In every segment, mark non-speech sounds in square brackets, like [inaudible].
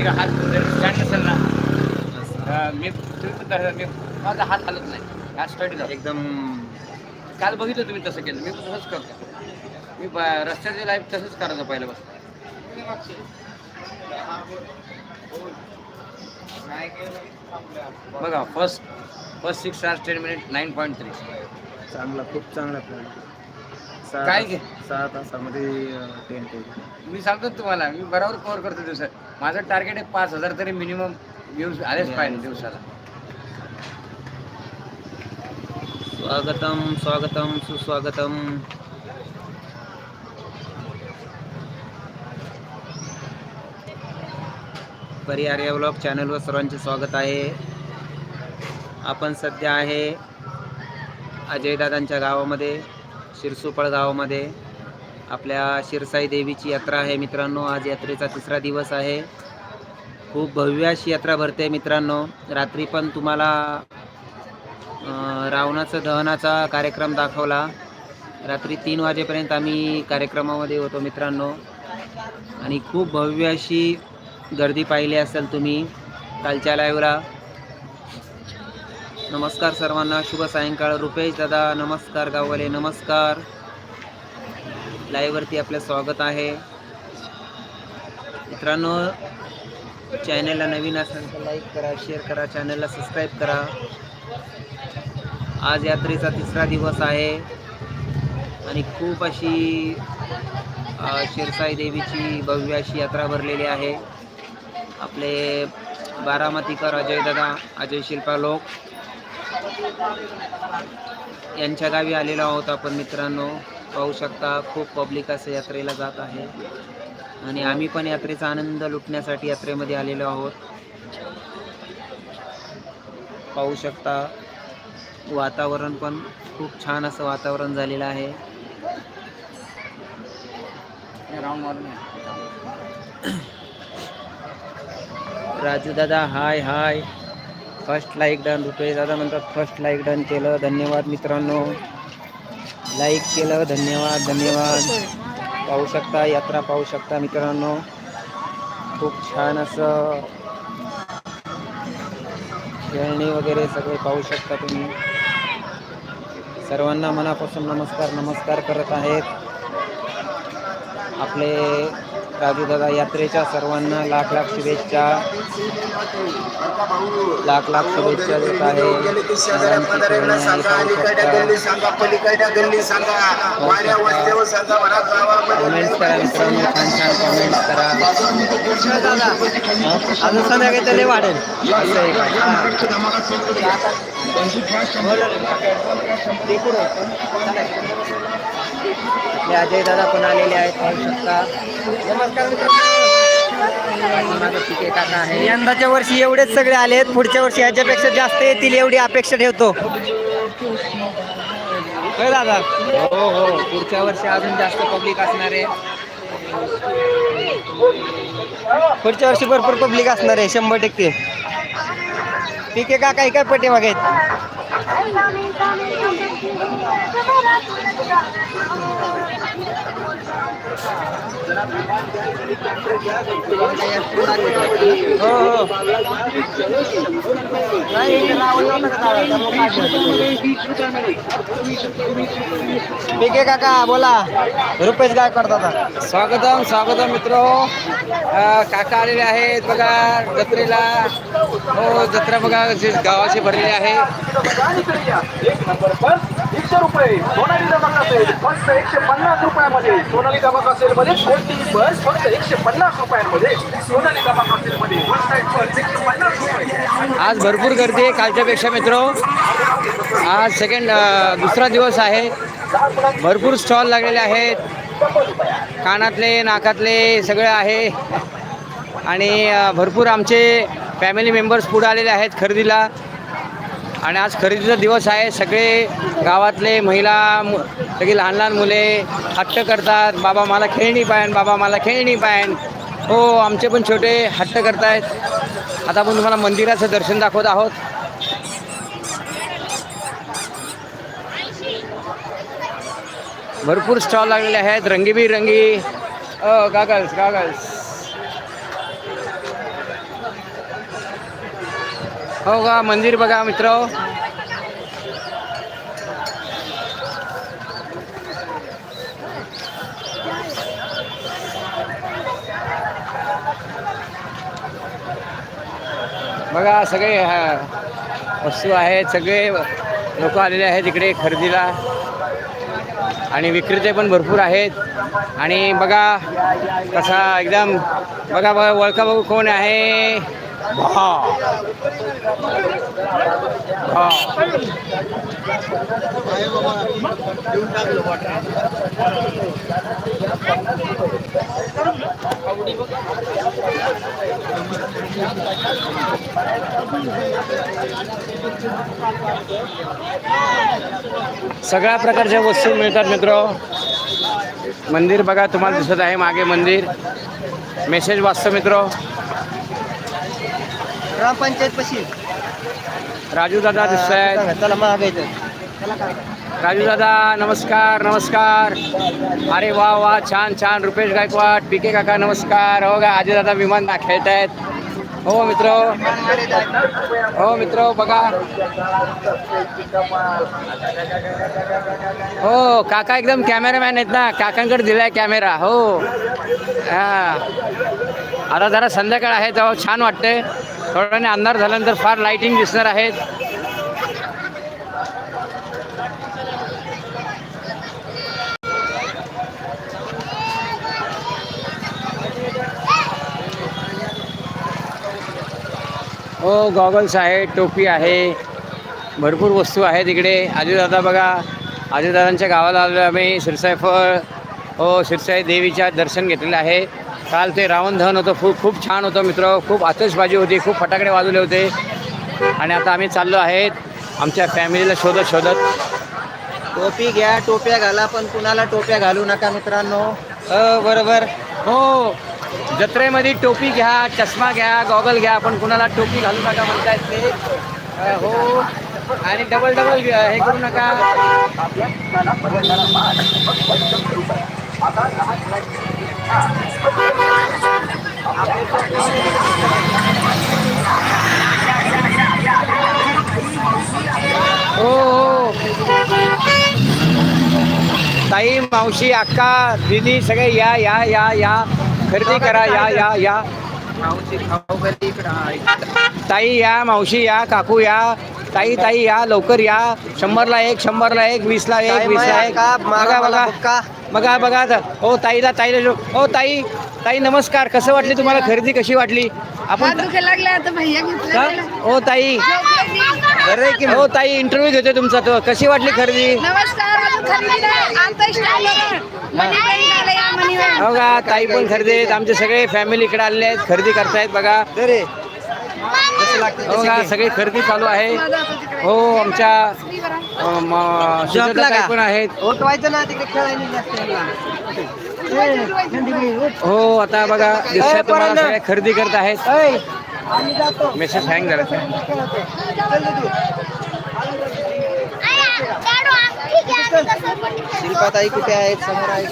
माहिती का हात स्टँड नसेल ना. मी तुम्ही मी माझा हात हलत नाही. हात स्टडी एकदम काल बघितलं तुम्ही तसं केलं. मी तसंच करतो. मी रस्त्याची लाईफ तसंच करायचं पहिलं बस बघा first first six hours ten minute nine point three चांगला खूप चांगला प्लॅन सहा काय घे? सहा तासामध्ये टेन मी सांगतो तुम्हाला मी बरोबर कव्हर करतो दिवसात. माझं टार्गेट आहे पाच हजार तरी मिनिमम व्ह्यूज आलेच पाहिजे दिवसाला. स्वागतम स्वागतम सुस्वागतम. परिहार या ब्लॉग चॅनलवर सर्वांचे स्वागत आहे. आपण सध्या आहे अजयदादांच्या गावामध्ये. शिरसुपळ गावामध्ये आपल्या शिरसाई देवीची यात्रा आहे मित्रांनो. आज यात्रेचा तिसरा दिवस आहे. खूप भव्य अशी यात्रा भरते मित्रांनो. रात्री पण तुम्हाला रावणाचं दहनाचा कार्यक्रम दाखवला. रात्री तीन वाजेपर्यंत आम्ही कार्यक्रमामध्ये होतो मित्रांनो. आणि खूप भव्य अशी गर्दी पाहिली असेल तुम्ही कालच्या लाईव्हला नमस्कार सर्वांना शुभ सायंकाळ. रुपेश दादा नमस्कार गावले नमस्कार. लाईव्हवरती आपलं स्वागत आहे. मित्रांनो चॅनलला नवीन असेल तर लाईक करा शेअर करा चॅनलला सबस्क्राईब करा. आज यात्रेचा तिसरा दिवस आहे. आणि खूप अशी शिरसाई देवीची भव्य अशी यात्रा भरलेली आहे. आपले बारामतीकर अजयदादा अजय शिल्पा लोक. यांच्या गावी आलेलो आहोत आपण मित्रांनो. पाहू शकता खूप पब्लिक असं यात्रेला जात आहे. आणि आम्ही पण यात्रेचा आनंद लुटण्यासाठी यात्रेमध्ये आलेलो आहोत. पाहू शकता वातावरण पण खूप छान असं वातावरण झालेलं आहे. राजू दादा hi hi. First like done रुपये दादा म्हणतात फर्स्ट लाईक डन केलं धन्यवाद मित्रांनो. लाईक केलं धन्यवाद धन्यवाद. पाहू शकता यात्रा पाहू शकता मित्रांनो. खूप छान असं खेळणी वगैरे सगळे पाहू शकता तुम्ही. सर्वांना मनापासून नमस्कार नमस्कार करत आहेत. आपले राजूदादा यात्रेच्या सर्वांना लाख लाख शुभेच्छा. लाख लाख शुभेच्छा देत आहे. कमेंट्स करा मित्रांनो छान छान कमेंट्स करा. अजून संध्याकाळी वाढेल. असं आहे का? हे अजय दादा पण आलेले आहेत पाहू शकता. नमस्कार पिके काका आहे. यंदाच्या वर्षी एवढेच सगळे आलेत पुढच्या वर्षी याच्यापेक्षा जास्त येतील एवढी अपेक्षा ठेवतो. होय दादा? हो हो. पुढच्या वर्षी अजून जास्त पब्लिक असणार आहे. पुढच्या वर्षी भरपूर पब्लिक असणार आहे शंभर टक्के. ठीक आहे का काही काय पटे आहेत? Thank you. हो हो नाही, इथे लावून नव्हतं का दादा? त्यामुळे काय ठेवतो? ठीक आहे काका बोला. रुपेश काय करतात स्वागतम स्वागतम मित्र काका आलेले आहेत बघा जत्रेला. हो जत्रा बघा जे गावाची भरलेली आहे. एक नंबर पर एकशे रुपये. सोनाली धमाका असेल फक्त एकशे पन्नास रुपयामध्ये. सोनाली धमाका असेल मध्ये कोणतीही बस फक्त एकशे पन्नास रुपयांमध्ये सोनालिका हॉटेलमध्ये वन साईड बस एकशे पन्नास रुपये. आज भरपूर गर्दी आहे कालच्यापेक्षा मित्र. आज सेकंड दुसरा दिवस आहे. भरपूर स्टॉल लागलेले आहेत. कानातले नाकातले सगळे आहे. आणि भरपूर आमचे फॅमिली मेंबर्स पुढे आलेले आहेत खरेदीला. आणि आज खरेदीचा दिवस आहे. सगळे गावातले महिला मु सगळी लहान लहान मुले हट्ट करतात. बाबा मला खेळणी पाहिजे बाबा मला खेळणी पाहिजे. हो आमचे पण छोटे हट्ट करतायत. आता आपण तुम्हाला मंदिराचं दर्शन दाखवत आहोत. भरपूर स्टॉल लागलेले आहेत. रंगीबेरंगी. अ गागल्स गागल्स हो का मंदिर बघा मित्र. बघा सगळे वस्तू आहेत सगळे लोक आलेले आहेत इकडे खरेदीला. आणि विक्रेते पण भरपूर आहेत. आणि बघा कसा एकदम बघा बघा ओळखा बघू कोण आहे. भा. भा. सगळ्या प्रकारच्या वस्तू मिळतात मित्र मंदिर बघा, तुम्हाला दिसत आहे मागे मंदिर मेसेज वाचतो मित्र ग्रामपंचायत पशी. राजू दादा दिसत आहेत महागायचं राजू दादा नमस्कार नमस्कार. अरे वा वा छान छान. रुपेश गायकवाड पी के काका नमस्कार. हो का आजी दादा विमान खेळत आहेत हो मित्र. हो मित्र बघा. हो काका एकदम कॅमेरामॅन आहेत ना. काकांकडे दिलाय कॅमेरा. हो. हा. आता जरा संध्याकाळ आहे तेव्हा छान वाटते थोड्याने अंधार झाल्यानंतर फार लाइटिंग दिसणार आहेत. हो गॉगल्स आहे टोपी आहे. भरपूर वस्तू आहेत इकडे. आजूदादा बघा. आजूदादांच्या गावाला आलो आम्ही. शिरसाईफळ हो सिरसाई देवीच्या दर्शन घेतलेलं आहे. काल ते रावण दहन होतं खूप खूप छान होतं मित्र. खूप आतषबाजी होती खूप फटाकडे वाजवले होते. आणि आता आम्ही चाललो आहेत आमच्या फॅमिलीला शोधत शोधत. टोपी घ्या टोप्या घाला पण कुणाला टोप्या घालू नका मित्रांनो. हो बरोबर. हो जत्रेमध्ये टोपी घ्या चष्मा घ्या गॉगल घ्या पण कुणाला टोपी घालू नका म्हणतायत ते. अ, हो. आणि डबल डबल हे करू नका. हो ताई मावशी अक्का दिदी सगळे या या या या. खरेदी करा या या या. ताई या मावशी या काकू या. ताई ताई या लवकर या. शंभरला एक शंभरला एक वीसला एक वीसला एक? बघा बघा. बघा बघा आता. हो ताईला ताईला जो- हो ताई ताई नमस्कार. कसं वाटली तुम्हाला खरेदी? कशी वाटली? आपण दुखायला लागला आता भैया घेतलं का? त्याला. हो ताई. आहे की हो ताई इंटरव्ह्यू घेतोय तुमचा तो. कशी वाटली खरेदी? हो का ताई पण खरेदी आहेत. आमचे सगळे फॅमिली इकडे आलेले आहेत. खरेदी करतायत बघा. अरे हो का सगळी खरेदी चालू आहे. हो आमच्या? पण आहेत. उठवायचं ना तिकडे खेळायला जास्त हो आता बघा दिसतंय ए, तुम्हाला पोरांनो. सगळे खरेदी करत आहेत. मेसेज हँग झाला चल रे तू. शिल्पाताई कुठे आहेत? समोर आहे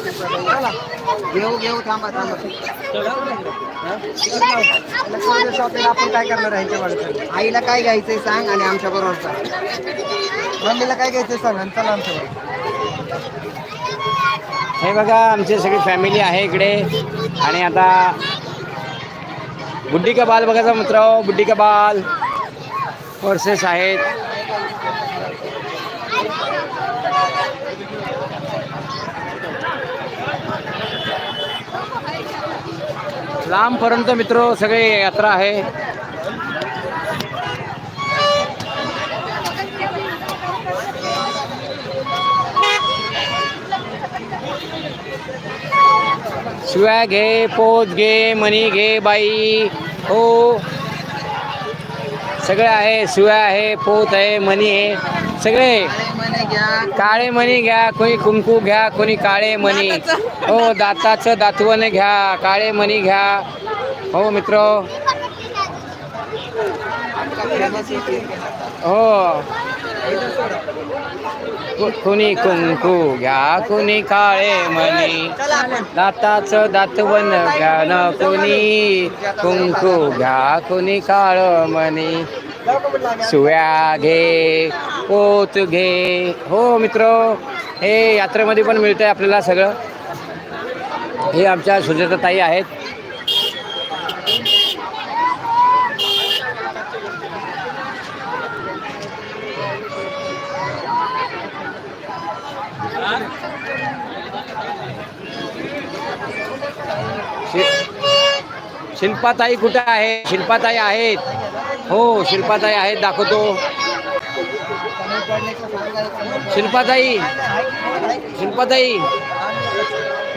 घेऊ घेऊ थांबा थांबा. शॉपिंग आपण काय करणार आहे ह्याच्या आईला काय घ्यायचंय सांग आणि आमच्या बरोबर सांग मम्मीला काय घ्यायचंय सांग आणि चला आमच्या बरोबर. हे बघा आमची सगळी फॅमिली आहे इकडे. आणि आता बुड्डी का बाल बघायचा मित्र बुड्डी का बाल. होर्सेस आहेत. लांबपर्यंत मित्र सगळे यात्रा आहे. शिव्या घे पोत घे मणी घे बाई. हो. सगळे आहे शिव्या आहे पोत आहे मणी आहे. सगळे. काळे मणी घ्या कोणी कुंकू घ्या कोणी काळे मणी. हो दाताचं दातवण घ्या काळे मणी घ्या. हो मित्र. हो. कोणी कुंकू घ्या कोणी काळे मणी. दाताचं दातवन घ्या न कोणी. कुंकू घ्या कोणी काळ मणी. शिव्या घे. हो, पोत घे. हो मित्र. हे यात्रेमध्ये पण मिळतंय आपल्याला सगळं. हे आमच्या सुजाताताई आहेत. शि- शिल्पाताई कुठं आहे? शिल्पाताई आहेत. हो शिल्पाताई आहेत दाखवतो. शिल्पाताई. शिल्पाताई.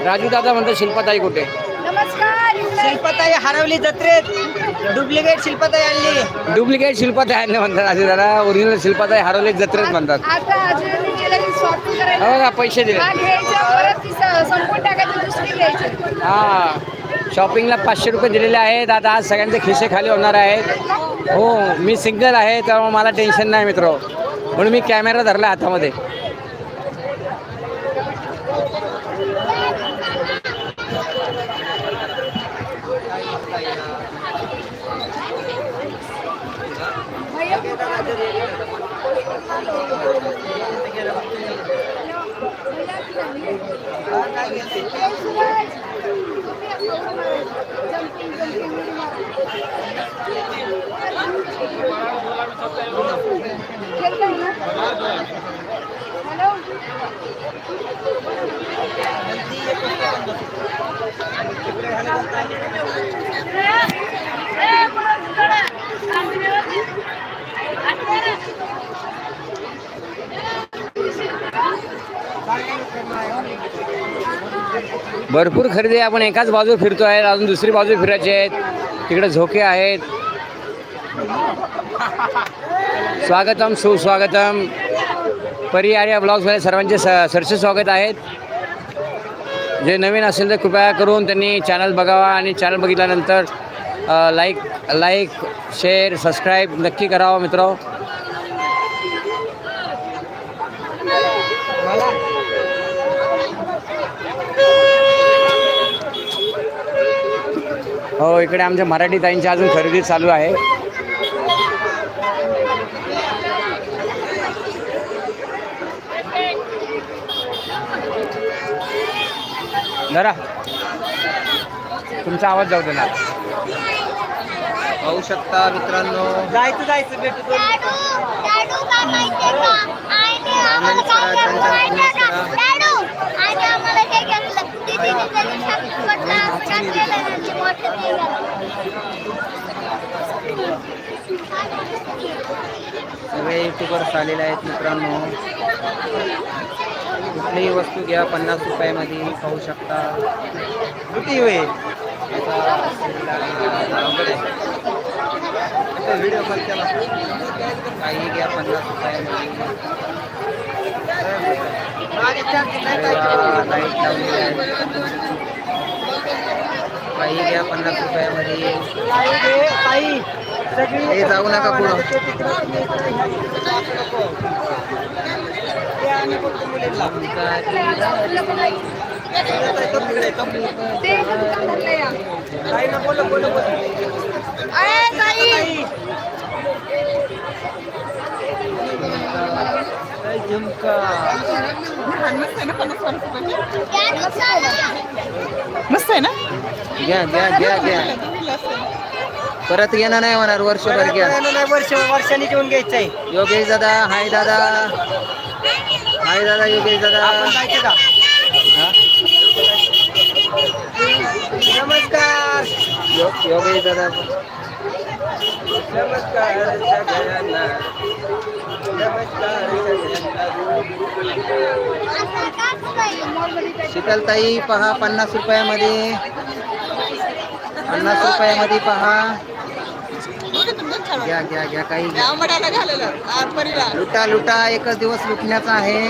राजू दादा म्हणतो शिल्पाताई कुठे? नमस्कार शिल्पताई हरवली जत्रेत. डुप्लिकेट शिल्पताई आणली. डुप्लिकेट शिल्पाताई आहे म्हणतात राजू दादा. ओरिजिनल शिल्पाताई हरवले जत्रेत म्हणतात. हो का पैसे दिले. हा हा. शॉपिंगला पाचशे रुपये दिलेले आहेत. आता आज सगळ्यांचे खिसे खाली होणार आहेत. हो मी सिंगल आहे त्यामुळे मला टेन्शन नाही मित्र. म्हणून मी कॅमेरा धरला हातामध्ये. भरपूर खरेदी आपण एकाच बाजू फिरतो आहे अजून दुसरी बाजू फिरायची आहेत. तिकडे झोके आहेत. स्वागतम सुस्वागतम. परियार या ब्लॉग्समध्ये सर्वांचे स सरसे स्वागत आहेत जे नवीन असेल तर कृपया करून त्यांनी चॅनल बघावा आणि चॅनल बघितल्यानंतर लाईक लाईक शेअर सबस्क्राईब नक्की करावं मित्र. हो इकडे आमच्या मराठी ताईंची अजून खरेदी चालू आहे. जरा तुमचा आवाज जाऊ दे ना. पाहू शकता मित्रांनो. जायचं जायचं भेटू दोन सगळे युट्यूबर्स आलेले आहेत मित्रांनो. कुठलीही वस्तू घ्या पन्नास रुपयामध्ये पाहू शकता कुठे होईल याचा अवघड आहे. व्हिडिओ कॉल केला काही घ्या पन्नास रुपयामध्ये मागे चार तीन नाही अरे काय वा, लाइट लावलेली आहे काही घ्या पन्नास रुपयामध्ये ताई रे, ताई सगळी ए, जाऊ नका पुढं. मस्त आहे ना? घ्या घ्या घ्या घ्या. परत घेणं नाही होणार वर्षभर घ्या. वर्ष वर्षाने जेवण घ्यायचं आहे योगेश दादा हाय दादा. हाय दादा योगेश दादा। आपण जायचं का? नमस्कार। यो- योगेश दादा। नमस्कार सगळ्यांना नमस्कार शीतलताई पहा पन्नास रुपयामध्ये। पन्नास रुपयामध्ये पहा। घ्या घ्या घ्या काही घ्या. लुटा लुटा एकच दिवस लुटण्याचा आहे.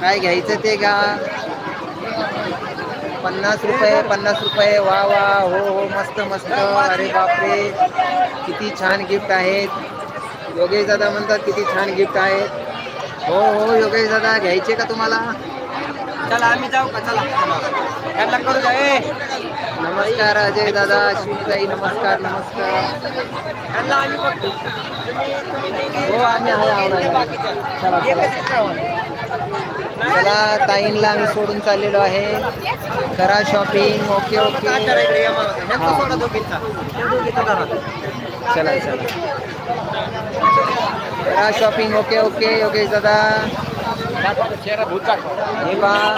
काय घ्यायचं ते घ्या. पन्नास रुपये पन्नास रुपये. वा वा हो हो मस्त मस्त. अरे बापरे. किती छान गिफ्ट आहेत. योगेश दादा म्हणतात किती छान गिफ्ट आहेत. हो हो योगेश दादा घ्यायचे का तुम्हाला? चला आम्ही जाऊ का? चला. यांना करू द्या. ए! नमस्कार अजय दादा शिवताई नमस्कार नमस्कार. यांना आम्ही बघतो. हो आम्ही आहे आवडायला. चला. चला चला. ताईंला आम्ही सोडून चाललेलो आहे. करा शॉपिंग ओके ओके. चला चला. करा शॉपिंग ओके ओके योगेश दादा. हे पहा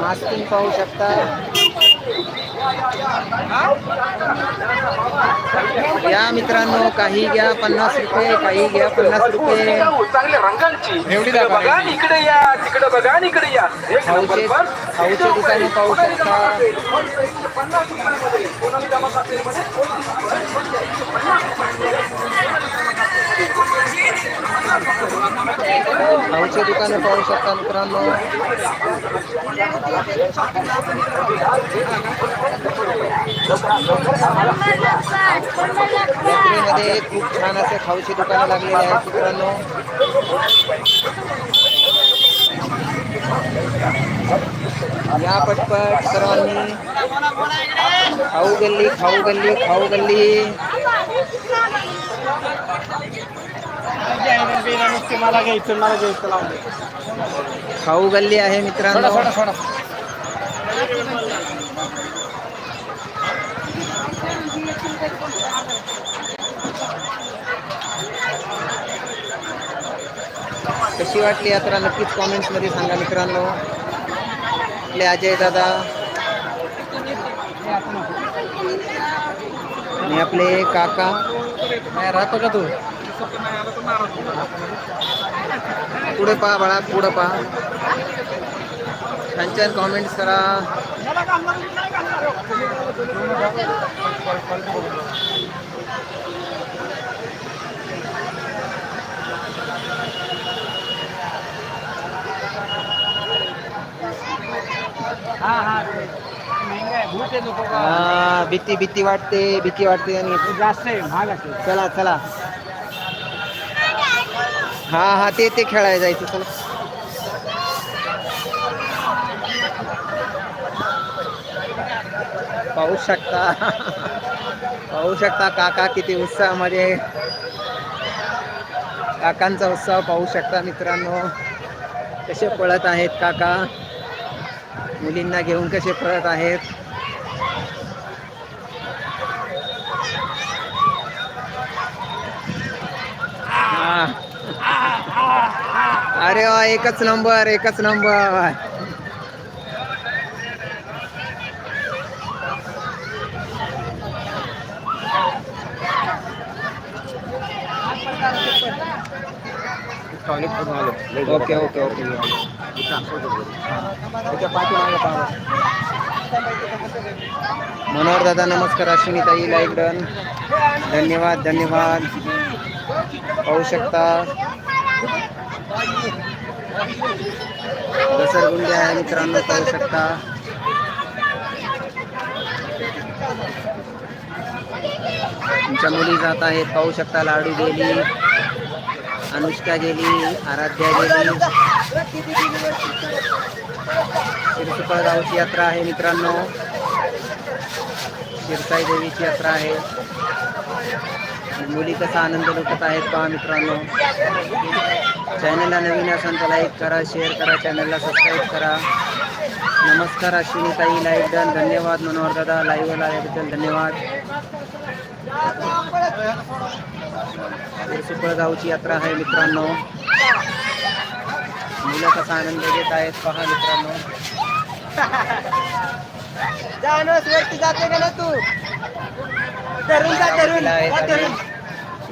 मास्किंग पाहू शकता. या मित्रांनो काही घ्या पन्नास रुपये काही घ्या पन्नास रुपये. चांगल्या रंगांची इकडे बघा इकडे या तिकडे बघा आणि इकडे या. खाऊचे दुकाने पाहू शकता. पन्नास खाऊचे दुकाने पाहू शकता मित्रांनो. मध्ये खूप छान असे खाऊचे दुकानं लागलेले आहेत मित्रांनो. या पटपट सर्वांनी खाऊ गल्ली खाऊ गल्ली खाऊ गल्ली मला घ्यायचं मला घ्यायचं लावून. दे. खाऊ गल्ली आहे मित्रांनो. कशी वाटली यात्रा? नक्कीच कॉमेंट्समध्ये सांगा मित्रांनो. आपले अजय दादा. आणि आपले काका. राहतो का तू? पुढे पहा बाळा पुढे पहा. छान छान कॉमेंट्स करा. हा, भीती भीती वाटते भीती वाटते आणि जास्त आहे महाग असेल चला चला. हा हा ते ते खेळायला जायचं चला. पाहू शकता. पाहू शकता काका किती उत्साहामध्ये. काकांचा उत्साह पाहू शकता मित्रांनो. कसे पळत आहेत काका? मुलींना घेऊन कसे पळत आहेत? हा. अरे वा एकच नंबर एकच number. Okay okay okay. Manohar दादा नमस्कार. अश्विनी ताई लाईक डन. धन्यवाद धन्यवाद. पाहू शकता. घसरगुंडी आहे मित्रांनो पाहू शकता. तुमच्या मुली जात आहेत पाहू शकता लाडू गेली अनुष्का गेली आराध्या गेली. शिरसुपळ गावची यात्रा आहे मित्रांनो. शिरसाई देवीची यात्रा आहे. मुली कसा आनंद लुटत आहेत पहा मित्रांनो. चॅनलला नवीन असाल तर लाईक करा शेअर करा चॅनलला सबस्क्राईब करा. नमस्कार अश्विनी ताई लाईक डन धन्यवाद मनोहर दादा. लाईव्हला आल्याबद्दल धन्यवाद. सुपळ गावची यात्रा आहे मित्रांनो. मुलं कसा आनंद घेत आहेत पहा मित्रांनो. जाते का ना तू? धरून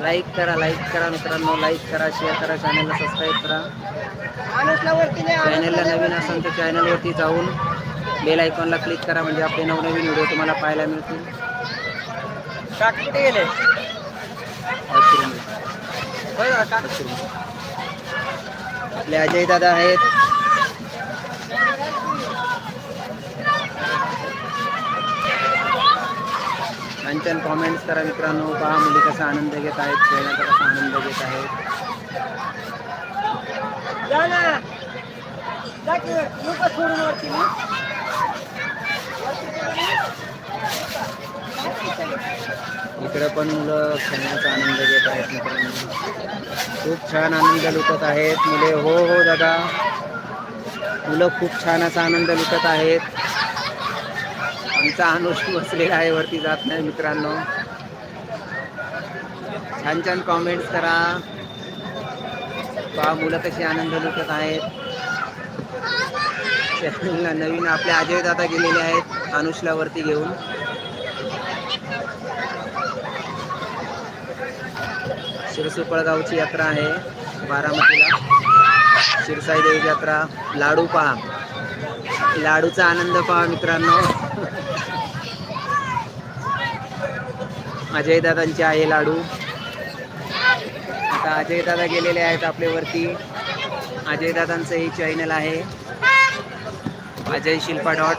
लाईक करा लाईक करा मित्रांनो लाईक करा शेअर करा चॅनलला सबस्क्राईब करा. चॅनलला नवीन असेल तर चॅनलवरती जाऊन बेल आयकॉनला क्लिक करा म्हणजे आपले नवनवीन व्हिडिओ तुम्हाला पाहायला मिळतील. आपले अजय दादा आहेत. छान छान कॉमेंट्स करा मित्रांनो. पहा मुली कसा आनंद घेत आहेत खेळण्याचा कसा आनंद घेत आहेत. इकडे पण मुलं खेळण्याचा आनंद घेत आहेत मित्रांनो. खूप छान आनंद लुटत आहेत मुले. हो हो दादा. मुलं खूप छान असा आनंद लुटत आहेत. आमचा अनुष बसलेला आहे वरती जात नाही मित्रांनो. छान छान कॉमेंट्स करा. पहा मुलं कशी आनंद लुटत आहेत. चॅनलला नवीन आपले अजय दादा गेलेले आहेत अनुषला वरती घेऊन. शिरसुपळगावची यात्रा आहे बारामतीला. शिरसाई देवी यात्रा. लाडू पहा. लाडूचा आनंद पहा मित्रांनो. अजयदादांचे आहे लाडू. आता अजय दादा गेलेले आहेत आपल्यावरती. अजयदादांचं हे चॅनल आहे. Ajay Shilpa dot.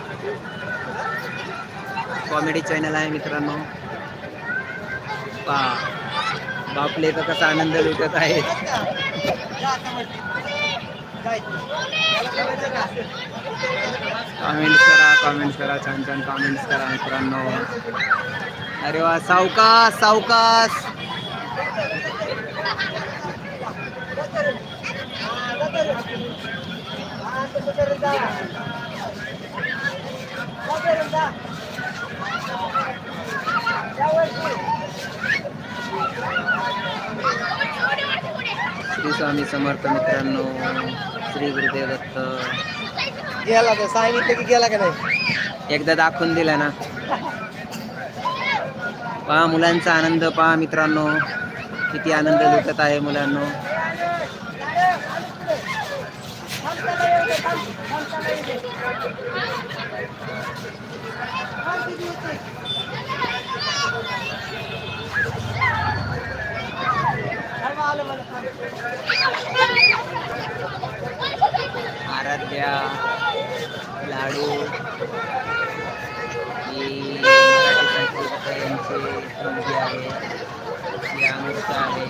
Comedy channel आहे मित्रांनो. पा बापले तर कसा आनंद लुटत आहे. कॉमेंट्स करा कॉमेंट्स करा छान छान कॉमेंट्स करा मित्रांनो. अरे वा सावकाश सावकाश. श्री स्वामी समर्थ मित्रांनो श्री गुरुदेव दत्त. गेला तर सांगितलं की गेला का नाही? एकदा दाखवून दिला ना. पहा मुलांचा आनंद पहा मित्रांनो. किती आनंद लुटत आहे मुलांनो. आराध्या लाडू. संस्कृत यांची मुलगी आहे ही अनुष्का आहे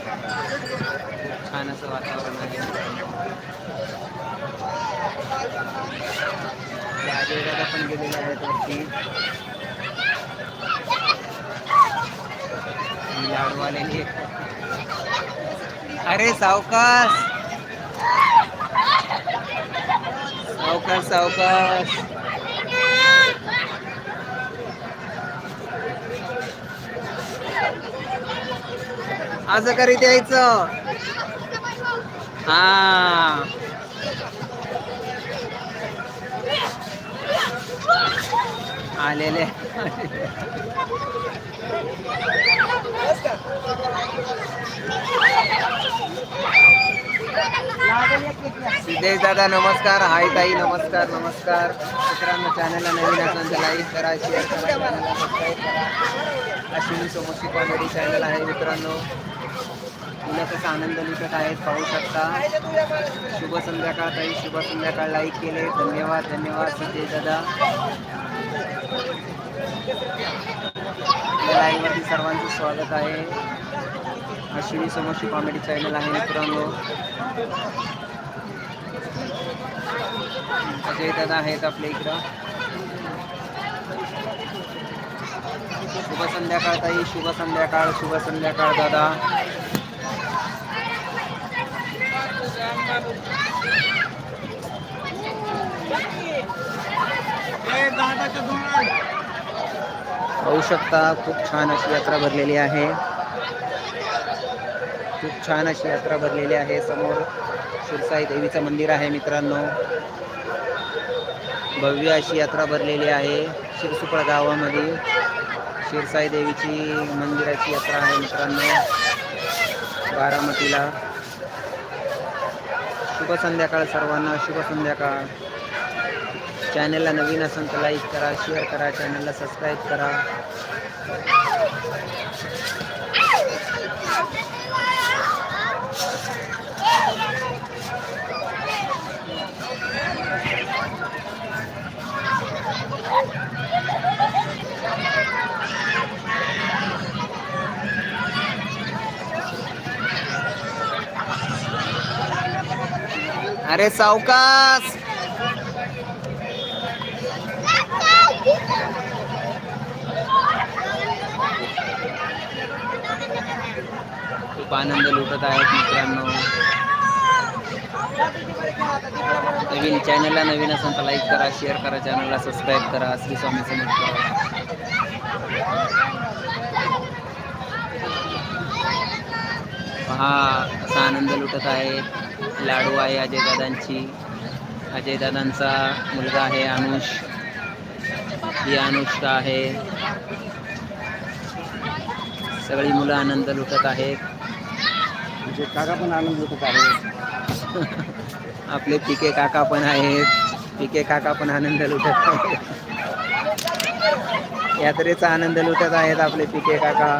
खूप छान असं वातावरण आहे ते अजय दादा पण गेलेले आहेत वरती ही लाडू आलेली आहे. अरे सावकाश सावकाश सावकाश असं करीत यायचं. हा. आलेले. सिद्धेश दादा नमस्कार. हाय ताई नमस्कार नमस्कार. मित्रांनो चॅनलला नवीन असेल तर लाईक करा शेअर करा चॅनलला सबस्क्राईब करा. अश्विनी सोमोशी कॉमेडी चॅनल आहे मित्रांनो. मुलं कसा आनंद लुटत आहेत पाहू शकता. शुभ संध्याकाळ ताई शुभ संध्याकाळ. लाईक केले. धन्यवाद धन्यवाद सिद्धेश दादा. लाईव्हवरती सर्वांचं स्वागत आहे. अश्विनी समोरची कॉमेडी चॅनल आहे मित्रांनो. अजय दादा आहेत आपल्या इकडं. शुभ संध्याकाळ ताई शुभ संध्याकाळ शुभ संध्याकाळ दादा. पाहू शकता खूप छान अशी यात्रा भरलेली आहे. खूप छान अशी यात्रा भरलेली आहे. समोर शिरसाई देवीचं मंदिर आहे मित्रांनो. भव्य अशी यात्रा भरलेली आहे. शिरसुपळ गावामध्ये शिरसाई देवीची मंदिराची यात्रा आहे मित्रांनो. बारामतीला. शुभ संध्याकाळ सर्वांना. शुभ संध्याकाळ. चॅनलला नवीन असेल तर लाईक करा शेअर करा चॅनलला सबस्क्राईब करा. अरे सावकाश. खूप आनंद लुटत आहेत मित्रांनो. नवीन चॅनलला नवीन असेल तर लाईक करा शेअर करा चॅनलला सबस्क्राईब करा. श्री स्वामी समर्थ. करा पहा असा आनंद लुटत आहे लाडू आहे अजय दादांची अजय दादांचा मुलगा आहे अनुष. ही अनुष्का आहे. सगळी मुलं आनंद लुटत आहेत. काका पण आनंद लुटत आहे [laughs] आपले पिके काका पण आहेत. पिके काका पण आनंद लुटत आहेत. यात्रेचा आनंद लुटत आहेत आपले पिके काका.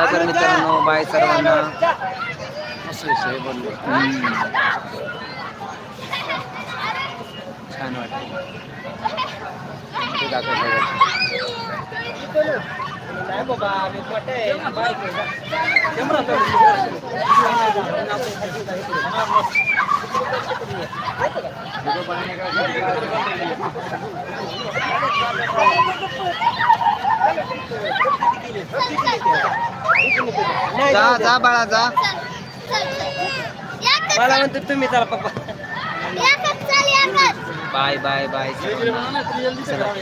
चला तर मित्रांनो बाय सर्वांना. हम्म. छान वाटतं [laughs] जा जा बाळा जा. मला म्हणतो तुम्ही चला पप्पा. Bye bye bye. चला.